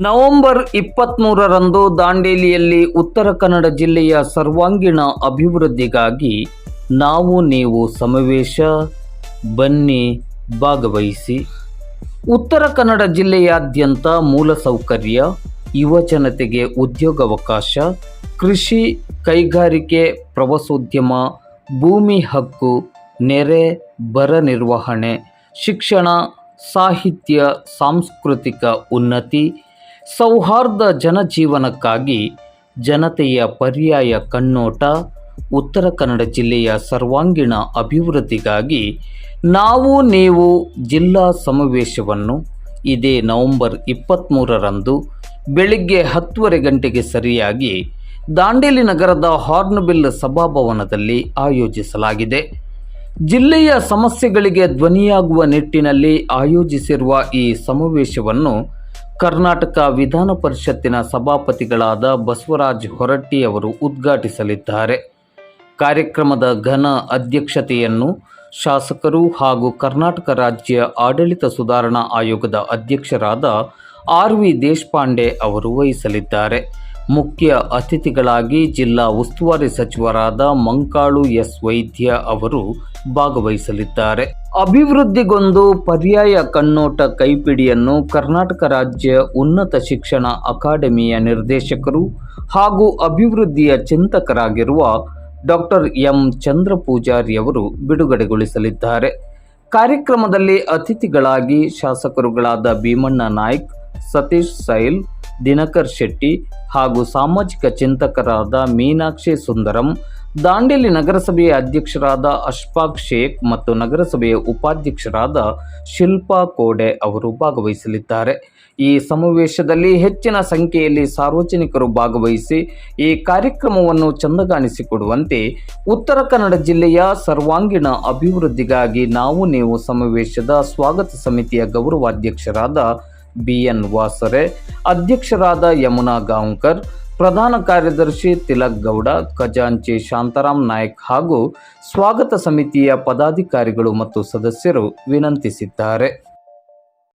November ಇಪ್ಪತ್ತ್ಮೂರರಂದು ದಾಂಡೇಲಿಯಲ್ಲಿ Uttara Kannada ಜಿಲ್ಲೆಯ ಸರ್ವಾಂಗೀಣ ಅಭಿವೃದ್ಧಿಗಾಗಿ ನಾವು ನೀವು ಸಮಾವೇಶ. ಬನ್ನಿ, ಭಾಗವಹಿಸಿ. ಉತ್ತರ ಕನ್ನಡ ಜಿಲ್ಲೆಯಾದ್ಯಂತ ಮೂಲಸೌಕರ್ಯ ಯುವಜನತೆಗೆ ಉದ್ಯೋಗಾವಕಾಶ, ಕೃಷಿ ಕೈಗಾರಿಕೆ ಪ್ರವಾಸೋದ್ಯಮ, ಭೂಮಿ ಹಕ್ಕು, ನೆರೆ, ಬರ ನಿರ್ವಹಣೆ, ಶಿಕ್ಷಣ, ಸಾಹಿತ್ಯ, ಸಾಂಸ್ಕೃತಿಕ ಉನ್ನತಿ ಸೌಹಾರ್ದ ಜನಜೀವನಕ್ಕಾಗಿ ಜನತೆಯ ಪರ್ಯಾಯ ಕಣ್ಣೋಟ, ಉತ್ತರ ಕನ್ನಡ ಜಿಲ್ಲೆಯ ಸರ್ವಾಂಗೀಣ ಅಭಿವೃದ್ಧಿಗಾಗಿ ನಾವು ನೀವು ಜಿಲ್ಲಾ ಸಮಾವೇಶವನ್ನು ಇದೇ ನವೆಂಬರ್ ಇಪ್ಪತ್ತ್ಮೂರರಂದು ಬೆಳಿಗ್ಗೆ ಹತ್ತುವರೆ ಗಂಟೆಗೆ ಸರಿಯಾಗಿ ದಾಂಡೇಲಿ ನಗರದ ಹಾರ್ನ್ಬಿಲ್ ಸಭಾಭವನದಲ್ಲಿ ಆಯೋಜಿಸಲಾಗಿದೆ. ಜಿಲ್ಲೆಯ ಸಮಸ್ಯೆಗಳಿಗೆ ಧ್ವನಿಯಾಗುವ ನಿಟ್ಟಿನಲ್ಲಿ ಆಯೋಜಿಸಿರುವ ಈ ಸಮಾವೇಶವನ್ನು ಕರ್ನಾಟಕ ವಿಧಾನ ಪರಿಷತ್ತಿನ ಸಭಾಪತಿಗಳಾದ ಬಸವರಾಜ್ ಹೊರಟ್ಟಿ ಅವರು ಉದ್ಘಾಟಿಸಲಿದ್ದಾರೆ. ಕಾರ್ಯಕ್ರಮದ ಘನ ಅಧ್ಯಕ್ಷತೆಯನ್ನು ಶಾಸಕರು ಹಾಗೂ ಕರ್ನಾಟಕ ರಾಜ್ಯ ಆಡಳಿತ ಸುಧಾರಣಾ ಆಯೋಗದ ಅಧ್ಯಕ್ಷರಾದ ಆರ್ ವಿ ದೇಶಪಾಂಡೆ ಅವರು ವಹಿಸಲಿದ್ದಾರೆ. ಮುಖ್ಯ ಅತಿಥಿಗಳಾಗಿ ಜಿಲ್ಲಾ ಉಸ್ತುವಾರಿ ಸಚಿವರಾದ ಮಂಕಾಳು ಎಸ್ ವೈದ್ಯ ಅವರು ಭಾಗವಹಿಸಲಿದ್ದಾರೆ. ಅಭಿವೃದ್ಧಿಗೊಂದು ಪರ್ಯಾಯ ಕಣ್ಣೋಟ ಕೈಪಿಡಿಯನ್ನು ಕರ್ನಾಟಕ ರಾಜ್ಯ ಉನ್ನತ ಶಿಕ್ಷಣ ಅಕಾಡೆಮಿಯ ನಿರ್ದೇಶಕರು ಹಾಗೂ ಅಭಿವೃದ್ಧಿಯ ಚಿಂತಕರಾಗಿರುವ ಡಾಕ್ಟರ್ ಎಂ ಚಂದ್ರ ಪೂಜಾರಿ ಅವರು ಬಿಡುಗಡೆಗೊಳಿಸಲಿದ್ದಾರೆ. ಕಾರ್ಯಕ್ರಮದಲ್ಲಿ ಅತಿಥಿಗಳಾಗಿ ಶಾಸಕರುಗಳಾದ ಭೀಮಣ್ಣ ನಾಯ್ಕ್, ಸತೀಶ್ ಸೈಲ್ ದಿನಕರ್ ಶೆಟ್ಟಿ ಹಾಗೂ ಸಾಮಾಜಿಕ ಚಿಂತಕರಾದ ಮೀನಾಕ್ಷಿ ಸುಂದರಂ, ದಾಂಡೇಲಿ ನಗರಸಭೆಯ ಅಧ್ಯಕ್ಷರಾದ ಅಶ್ಫಾಕ್ ಶೇಖ್ ಮತ್ತು ನಗರಸಭೆಯ ಉಪಾಧ್ಯಕ್ಷರಾದ ಶಿಲ್ಪಾ ಕೋಡೆ ಅವರು ಭಾಗವಹಿಸಲಿದ್ದಾರೆ. ಈ ಸಮಾವೇಶದಲ್ಲಿ ಹೆಚ್ಚಿನ ಸಂಖ್ಯೆಯಲ್ಲಿ ಸಾರ್ವಜನಿಕರು ಭಾಗವಹಿಸಿ ಈ ಕಾರ್ಯಕ್ರಮವನ್ನು ಚಂದಗಾಣಿಸಿಕೊಡುವಂತೆ ಉತ್ತರ ಕನ್ನಡ ಜಿಲ್ಲೆಯ ಸರ್ವಾಂಗೀಣ ಅಭಿವೃದ್ಧಿಗಾಗಿ ನಾವು ನೀವು ಸಮಾವೇಶದ ಸ್ವಾಗತ ಸಮಿತಿಯ ಗೌರವಾಧ್ಯಕ್ಷರಾದ ಬಿ ಎನ್ ವಾಸರೆ, ಅಧ್ಯಕ್ಷರಾದ ಯಮುನಾ ಗಾಂವ್ಕರ್, ಪ್ರಧಾನ ಕಾರ್ಯದರ್ಶಿ ತಿಲಕ್ ಗೌಡ, ಖಜಾಂಚಿ ಶಾಂತಾರಾಮ್ ನಾಯಕ್ ಹಾಗೂ ಸ್ವಾಗತ ಸಮಿತಿಯ ಪದಾಧಿಕಾರಿಗಳು ಮತ್ತು ಸದಸ್ಯರು ವಿನಂತಿಸಿದ್ದಾರೆ.